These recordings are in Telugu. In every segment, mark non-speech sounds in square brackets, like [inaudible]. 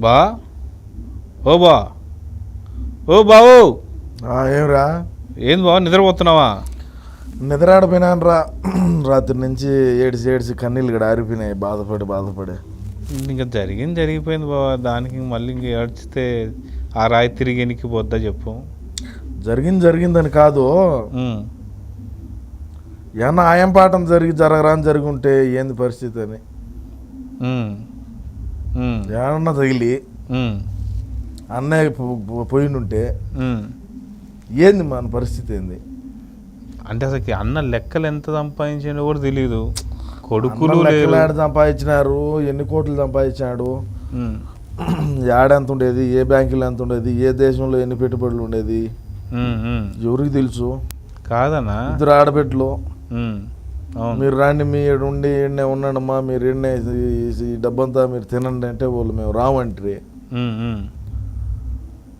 బా. ఓ బా. ఓ బావు. ఏమిరా? ఏంది బావ నిద్రపోతున్నావా? నిద్రాడిపోయినాను రా [clears throat] రాత్రి నుంచి ఏడిసి ఏడిసి కన్నీళ్ళు కూడా ఆరిపోయినాయి. బాధపడి బాధపడి. ఇంకా జరిగింది జరిగిపోయింది బావ. దానికి మళ్ళీ ఇంక ఏడ్చితే ఆ రాయి తిరిగి ఎనికి పోద్దా చెప్పు. జరిగింది జరిగిందని కాదు. ఉమ్. ఏమన్నా ఆయం పాఠం జరిగి జరగరాని జరిగి ఉంటే ఏంది పరిస్థితి అని. ఉమ్. ఏమన్నా తగిలి. అన్నయ్య పోయినుంటే. ఏంది మన పరిస్థితి ఏంది? అంటే అసలు అన్న లెక్కలు ఎంత సంపాదించాడో కూడా తెలియదు కొడుకులు సంపాదించినారు? ఎన్ని కోట్లు. [clears throat] యాడ ఎంత ఉండేది? ఏ బ్యాంకులో ఎంత ఉండేది? ఏ దేశంలో ఎన్ని పెట్టుబడులు ఉండేది. ఎవరికి తెలుసు? కాదనా ఇద్దరు ఆడబిడ్డలు. మీరు రండి మీ ఉండి ఈడనే ఉన్నాడమ్మా మీరు ఈడనే ఈ- డబ్బంతా మీరు తినండి అంటే వాళ్ళు మేము రావంట్రి.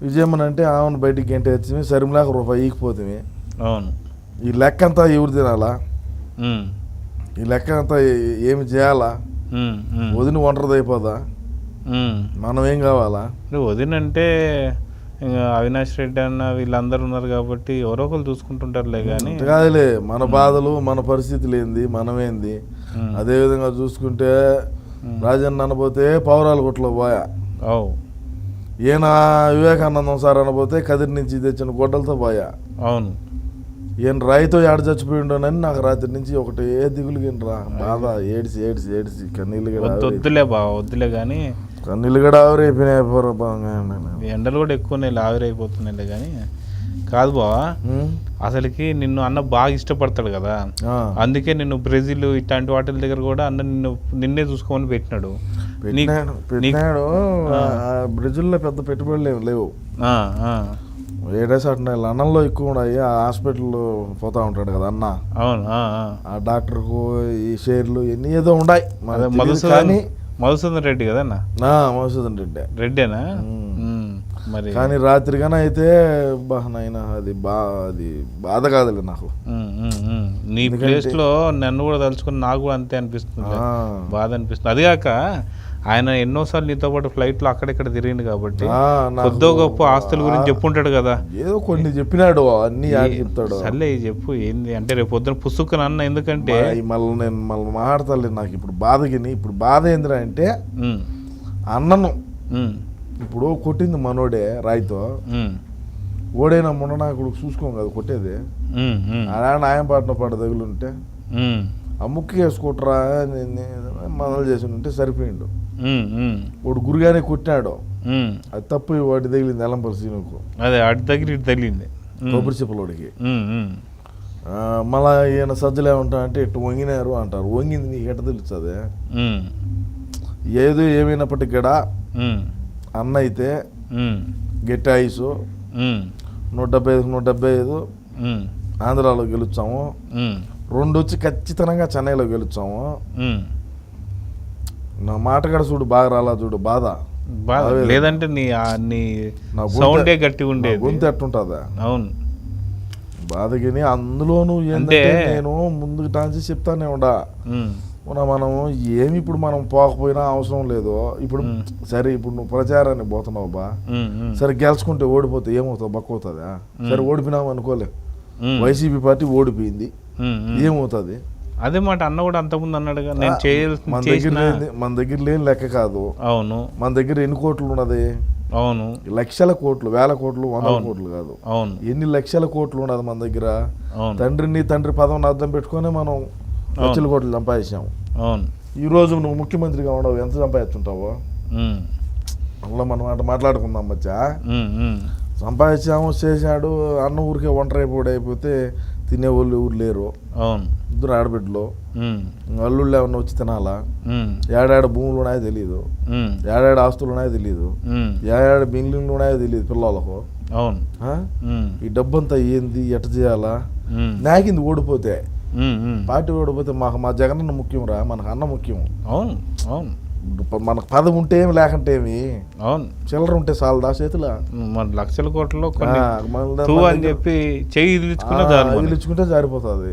విజయమ్మని అంటే ఆమెను బయటికి గంట వచ్చి సరిమిలాక రూపాయి ఈకిపోతుంది అవును ఈ లెక్క అంతా ఎవరు తినాలా. ఈ లెక్క అంతా ఏమి చేయాలా. వదిన ఒంటరిది అయిపోదా. మనం ఏం కావాలా వదినంటే ఇంకా అవినాష్ రెడ్డి అన్న వీళ్ళందరూ ఉన్నారు కాబట్టి ఎవరో ఒకరు చూసుకుంటుంటారులే కానీ కాదులే మన బాధలు మన పరిస్థితులు ఏంది మనమేంది? ఉమ్. అదే విధంగా చూసుకుంటే రాజన్న అనబోతే పౌరాల గుట్లో పోయా. అవు. ఈయన వివేకానందం సార్ అనబోతే కదిరి నుంచి తెచ్చిన గొడ్డలతో పోయా. అవును. ఈయన రాయితో ఏడ చచ్చిపోయిండోనని నాకు రాత్రి నుంచి ఒకటే దిగులుగినరా బాధ ఏడిసి ఏడిసి ఏడిసి కన్నీళ్ళు వద్దులే బా వద్దులే కానీ కన్నీళ్ళు కూడా ఆవిరైపోయినాయి పోరా బాగా ఈ ఎండలు కూడా ఎక్కువనే ఆవిరైపోతున్నాయిలే కానీ కాదు బావా? అసలుకి నిన్ను అన్న బాగా ఇష్టపడతాడు కదా. అందుకే నిన్ను బ్రెజిల్ ఇట్లాంటి వాటి దగ్గర కూడా అన్న నిన్ను నిన్నే చూసుకోమని పెట్టినాడు. పెట్టినాడు బ్రెజిల్లో పెద్ద పెట్టుబడులు ఏమి లేవు. ఏడేసి అట్లా లండన్లో ఎక్కువ ఉన్నాయి ఆ హాస్పిటల్లో పోతా ఉంటాడు కదా అన్న. అవును ఆ, డాక్టర్కు ఈ షేర్లు ఎన్ని ఏదో ఉన్నాయి కానీ మధుసూదన్ రెడ్డి కదా అన్న నా మసూదన్ రెడ్డి. రెడ్డేనా? మరి? కానీ రాత్రి కన్నా అయితే బా నాయన అది బా అది బాధ కాదులే నాకు. నీ ఎందుకంటే- ప్లేస్లో నన్ను కూడా తలుచుకుని నాకు కూడా అంతే అనిపిస్తుంది. బాధ అనిపిస్తుంది. అదిగాక ఆయన ఎన్నోసార్లు నీతో పాటు ఫ్లైట్లో అక్కడిక్కడ తిరిగింది కాబట్టి కొద్దో గొప్ప ఆస్తుల గురించి చెప్పుంటాడు కదా. ఏదో కొన్ని చెప్పినాడు అన్ని చెప్తాడు. సర్లే చెప్పు ఏంది? అంటే రేపు పొద్దున పుస్తకం అన్న ఎందుకంటే మళ్ళీ నేను మళ్ళీ మాట్లాడతాను నాకు ఇప్పుడు బాధకిని ఇప్పుడు బాధ ఏందిరా అంటే అన్నను ఇప్పుడు కొట్టింది మనోడే రాయితో. ఓడైనా మొన్న నాకు చూసుకోం కదా కొట్టేది. ఆయన పాటన పాట తగులుంటే. ఉమ్, ఆ ముక్కు వేసుకుంటారా మనలు చేసి ఉంటే సరిపోయిండు. వాడు గురిగానే కొట్టినాడు. అది తప్పు వాటి తగిలింది ఎలంపల్లి సీనుకు. అదే అటు దగ్గర ఇటు తగిలింది. కొబ్బరి చిప్పలోడికి మళ్ళా ఈయన సజ్జలు ఏమంటా అంటే ఇటు వంగినారు అంటారు. వంగింది నీకు ఎట్ట తెలుస్తుంది? ఏదో ఏమైనప్పటికీ కూడా అన్న అయితే గట్టి ఐసు ఉమ్, నూట డెబ్బై ఐదు నూట డెబ్బై ఐదు ఆంధ్రాలో గెలుచాము రెండు వచ్చి ఖచ్చితంగా చెన్నైలో గెలుచాము. నా మాట కూడా చూడు బాగా రాలా చూడు బాధ. లేదంటే నీ నీ సౌండే గట్టి నా ఉండేది. గొంతు ఎట్టుంటుందా అవును. బాధకిని అందులోనూ ఏంటంటే నేను ముందుకు టాన్సి చెప్తానే ఉండా. మన మనం ఏమి ఇప్పుడు మనం పోకపోయినా అవసరం లేదు ఇప్పుడు. సరే ఇప్పుడు నువ్వు ప్రచారానికి పోతున్నావు బా. సరే గెలుచుకుంటే ఓడిపోతే ఏమవుతావు? బక్కవుతుందా సరే ఓడిపోయినావు అనుకోలే వైసీపీ పార్టీ ఓడిపోయింది. ఏమవుతుంది? అదే మాట అన్న కూడా అంతకుముందు అన్నాడుగా నేను మన దగ్గర లేని మన దగ్గర లేని లెక్క కాదు. అవును. మన దగ్గర ఎన్ని కోట్లు ఉన్నది? అవును. లక్షల కోట్లు వేల కోట్లు వందల అవును. కోట్లు కాదు. అవును. ఎన్ని లక్షల కోట్లు ఉన్నది మన దగ్గర? తండ్రిని తండ్రి పదం అర్థం పెట్టుకొని మనం లక్షల కోట్లు సంపాదించాము. అవును. ఈ రోజు నువ్వు ముఖ్యమంత్రిగా ఉండవు ఎంత సంపాదించుంటావు అందులో మనం మాట మాట్లాడుకుందాం మచ్చా సంపాదించాము చేశాడు అన్న ఊరికే ఒంటరి అయిపోయి అయిపోతే తినేవాళ్ళు ఎవరు లేరు. అవును. ఇద్దరు ఆడబిడ్డలు. అల్లుళ్ళు ఏమన్నా వచ్చి తినాలా? ఏడాడ భూములు ఉన్నాయో తెలియదు ఏడాడ ఆస్తులు ఉన్నాయో తెలియదు ఏడాడ బిల్డింగ్లు ఉన్నాయో తెలియదు పిల్లలకు. అవును. ఈ డబ్బంతా ఏంది? ఎట్ట చేయాలా? నాకింది ఓడిపోతే. పార్టీ ఓడిపోతే మాకు మా జగనన్న ముఖ్యం రా మనకు అన్న ముఖ్యం. అవును అవును. మనకు పదం ఉంటే ఏమి లేకుంటే ఏమి అవును. చిల్లర ఉంటే చాలదా చేతుల? మన లక్షల కోట్లలో అని చెప్పి చెయ్యి. వదిలించుకుంటే జారిపోతుంది.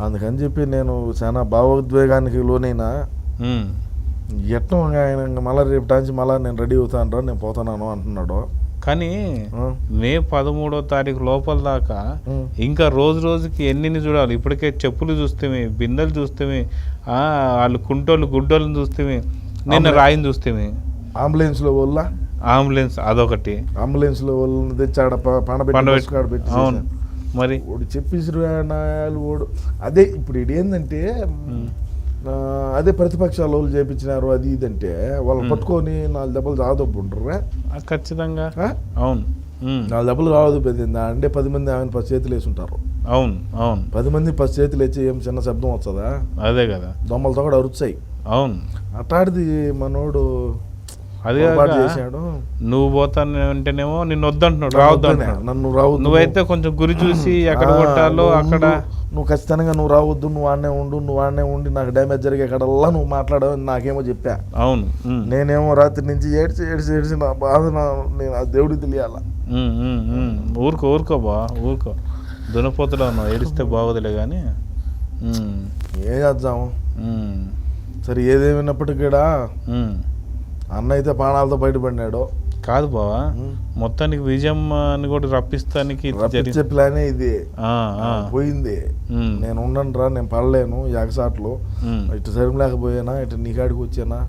అందుకని చెప్పి నేను చాలా భావోద్వేగానికి లోనైనా ఎట్టం ఆయన మళ్ళీ రేపు టాంచి మళ్ళీ నేను రెడీ అవుతాను రా నేను పోతున్నాను అంటున్నాడు. కానీ మే పదమూడో తారీఖు లోపల దాకా. ఇంకా రోజు రోజుకి ఎన్ని చూడాలి. ఇప్పటికే చెప్పులు చూస్తేమి బిందెలు చూస్తేమి ఆ, వాళ్ళు కుంటోళ్ళు గుడ్డోళ్ళని చూస్తేమి నిన్న. రాయిని చూస్తేమి అంబులెన్స్లో వల్ల? అంబులెన్స్ అదొకటి. అంబులెన్స్లో వాళ్ళని తెచ్చి ఆడ పండబెట్టి పెట్టి అవును. మరి? ఓడి చెప్పేసి నాయాలు ఓడు అదే ఇప్పుడు ఏంటంటే అదే ప్రతిపక్షాల వాళ్ళు చేపించినారు అది ఇది అంటే వాళ్ళు పట్టుకొని నాలుగు దెబ్బలు రాదొప్పుంటారా ఆ, ఖచ్చితంగా. అవును. నాలుగు దెబ్బలు రావద్దు అంటే పది మంది ఆమె పది చేతులు వేసి ఉంటారు అవును అవును. పది మంది పది చేతులు వేసి ఏం చిన్న శబ్దం వస్తుందా? అదే కదా. దొమ్మలతో కూడా అరుచాయి అవును. అట్లాంటిది మనోడు అది చేశాడు. నువ్వు పోతాను అంటేనేమో నిన్ను వద్దంటున్నాడు రావద్దు నన్ను రావద్దు. నువ్వైతే కొంచెం గురి చూసి ఎక్కడ కొట్టాలో అక్కడ నువ్వు ఖచ్చితంగా నువ్వు రావద్దు నువ్వు ఆడనే ఉండు నువ్వు ఆడనే ఉండి నాకు డ్యామేజ్ జరిగే కడల్లా నువ్వు మాట్లాడవని నాకేమో చెప్పా. అవును. నేనేమో రాత్రి నుంచి ఏడ్చి ఏడ్చి ఏడ్చి నా బాధ నేను ఆ దేవుడికి తెలియాల. ఊరుకో ఊరుకో బా ఊరుకో. దునపోతులో ఉన్నావు ఏడిస్తే బాగోదులే కానీ ఏం చేద్దాము సరే ఏదేమైనప్పటికీ. అన్న అయితే ప్రాణాలతో బయటపడినాడు కాదు బావా. మొత్తానికి విజయం అని కూడా రప్పిస్తానికి రప్పించే ప్లానే ఇది. పోయింది నేను ఉండను రా నేను పడలేను యాగసాట్లు ఇటు సరిమలేకపోయానా ఇటు నీకాడికి వచ్చానా.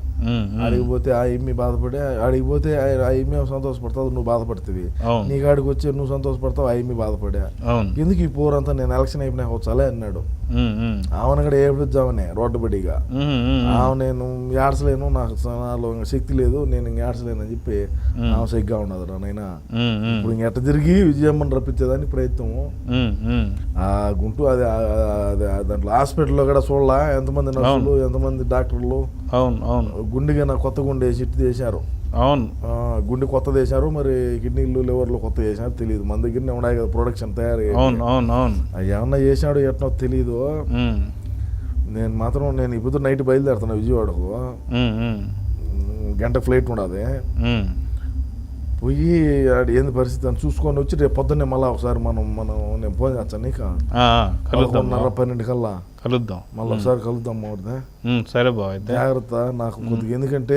అడిగిపోతే ఆ ఎమ్మి బాధపడి అడిగిపోతే ఆ ఎమ్మి సంతోషపడతావు నువ్వు బాధపడుతుంది అవును. నీ కాడికి వచ్చి నువ్వు సంతోషపడతావు ఆ ఎమ్మి బాధపడా. ఎందుకు ఈ పోరంతా నేను ఎలక్షన్ అయిపోయినా వచ్చాలే అన్నాడు. ఆమెను కూడా ఏడుద్దామని రోడ్డు బడిగా. ఆమె నేను ఏడ్చలేను నాకు నాలో శక్తి లేదు నేను ఇంక ఏడ్చలేను అని చెప్పి. ఆమె సిగ్గా ఉండదు ఉమ్, ఇప్పుడు ఇంక ఎట్ట తిరిగి విజయమ్మని రప్పించేదానికి ప్రయత్నం ఉమ్, ఉమ్. ఆ గుంటూ అది దాంట్లో హాస్పిటల్లో కూడా చూడలా ఎంతమంది నర్సులు ఎంతమంది డాక్టర్లు అవును అవును. గుండెగా నా కొత్త గుండె చిట్టు చేశారు. అవును. గుండె కొత్త చేశారు మరి కిడ్నీలు లివర్లు కొత్త చేశారు తెలియదు. మన దగ్గరనే ఉన్నాయి కదా ప్రొడక్షన్ తయారు. అవును అవును అవును. అవి ఏమన్నా చేశాడు ఎట్నో తెలియదు నేను మాత్రం నేను ఇప్పుడు నైట్ బయలుదేరుతున్నా విజయవాడకు. గంట ఫ్లైట్ ఉండదు. పోయి ఆడ ఏంది పరిస్థితి అని చూసుకొని వచ్చి రేపు పొద్దున్నే మళ్ళీ ఒకసారి మనం మనం నేను ఫోన్ చేస్తాను నీకు. పన్నెండు కల్లా. కలుద్దాం. మళ్ళీ ఒకసారి కలుద్దాం ఉమ్, సరే బావ అయితే. జాగ్రత్త నాకు కొద్దిగా ఎందుకంటే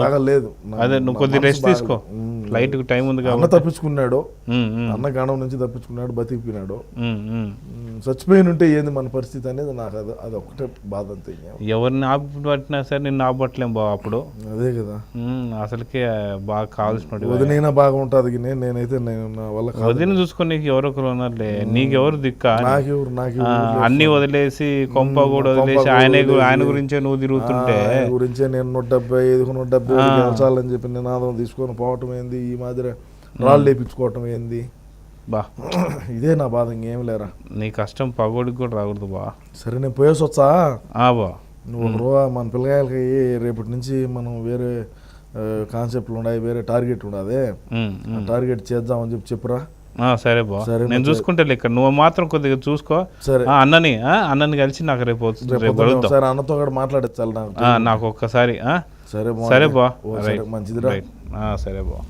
బాగా లేదు. అదే నువ్వు నా కొద్ది మనసు రెస్ట్ తీసుకో. ఫ్లైట్కి టైం ఉంది అన్న కాబట్టి. తప్పించుకున్నాడు. అన్న గానం నుంచి తప్పించుకున్నాడు బతికిపోయినాడు. చచ్చిపోయిన ఉంటే ఏంది మన పరిస్థితి అనేది నాకు అది అది ఒకటే బాధ అంతే. ఎవరిని ఆపట్టినా సరే నిన్ను ఆపట్లేం బావ అప్పుడు. అదే కదా. అసలుకే బాగా కావాల్సిన వదినైనా బాగా ఉంటుంది నేనైతే నేను నా వల్ల. వదిన చూసుకొని నీకు ఎవరో ఒకరు ఉన్నారులే. నీకెవరు దిక్క? నాకెవరు నాకెవరు అన్ని వదిలేసి కొంప కూడా వదిలేసి ఆయన. ఆయన గురించే నువ్వు తిరుగుతుంటే. గురించే నేను నూట డెబ్బై ఐదు నూట డెబ్బై. గెలిచాలని చెప్పి నినాదం తీసుకొని పోవటం ఏంది? ఈ మాదిరి రాళ్ళు లేపించుకోవటం ఏంది? బా. [clears throat] ఇదే నా బాధ ఇంకేం లేరా? నీ కష్టం పగోడికి కూడా రాకూడదు బా. సరే నేను పోయేసి వచ్చా? ఆ బా. నువ్వు మన పిల్లకాయలకి రేపటి నుంచి మనం వేరే కాన్సెప్ట్లు ఉన్నాయి వేరే టార్గెట్ ఉండదు. టార్గెట్ చేద్దామని చెప్పి చెప్పురా. సరే బా. సరే, నేను చూసుకుంటే ఇక్కడ. నువ్వు మాత్రం కొద్దిగా చూసుకో. సరే. ఆ, అన్నని ఆ, అన్నని కలిసి నాకు రేపు. రేపు అన్నతో కూడా మాట్లాడించాలి నాకు. ఆ, నాకు ఒక్కసారి ఆ? సరే సరే బా. సరే బా.